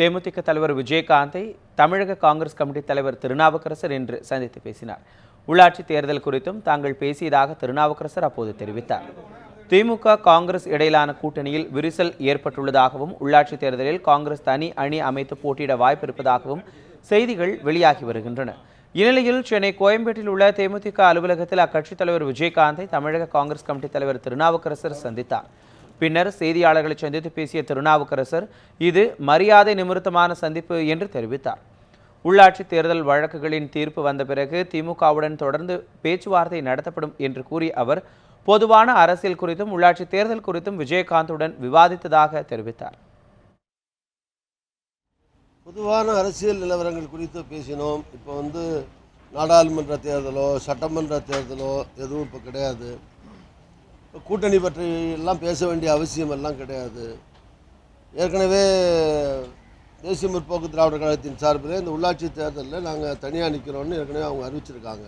தேமுதிக தலைவர் விஜயகாந்தை தமிழக காங்கிரஸ் கமிட்டி தலைவர் திருநாவுக்கரசர் இன்று சந்தித்து பேசினார். உள்ளாட்சி தேர்தல் குறித்தும் தாங்கள் பேசியதாக திருநாவுக்கரசர் அப்போது தெரிவித்தார். திமுக காங்கிரஸ் இடையிலான கூட்டணியில் விரிசல் ஏற்பட்டுள்ளதாகவும் உள்ளாட்சி தேர்தலில் காங்கிரஸ் தனி அணி அமைத்து போட்டியிட வாய்ப்பு இருப்பதாகவும் செய்திகள் வெளியாகி வருகின்றன. இந்நிலையில் சென்னை கோயம்பேட்டில் உள்ள தேமுதிக அலுவலகத்தில் அக்கட்சித் தலைவர் விஜயகாந்தை தமிழக காங்கிரஸ் கமிட்டி தலைவர் திருநாவுக்கரசர் சந்தித்தார். பின்னர் செய்தியாளர்களை சந்தித்து பேசிய திருநாவுக்கரசர் இது மரியாதை நிமித்தமான சந்திப்பு என்று தெரிவித்தார். உள்ளாட்சி தேர்தல் வழக்குகளின் தீர்ப்பு வந்த பிறகு திமுகவுடன் தொடர்ந்து பேச்சுவார்த்தை நடத்தப்படும் என்று கூறிய அவர் பொதுவான அரசியல் குறித்தும் உள்ளாட்சி தேர்தல் குறித்தும் விஜயகாந்துடன் விவாதித்ததாக தெரிவித்தார். பொதுவான அரசியல் நிலவரங்கள் குறித்து பேசினோம். இப்போ வந்து நாடாளுமன்ற தேர்தலோ சட்டமன்ற தேர்தலோ எதுவும் இப்போ கிடையாது. கூட்டணி பற்றி எல்லாம் பேச வேண்டிய அவசியம் எல்லாம் கிடையாது. ஏற்கனவே தேசிய முற்போக்கு திராவிட கழகத்தின் சார்பில் இந்த உள்ளாட்சி தேர்தலில் நாங்கள் தனியாக நிற்கிறோன்னு ஏற்கனவே அவங்க அறிவிச்சிருக்காங்க.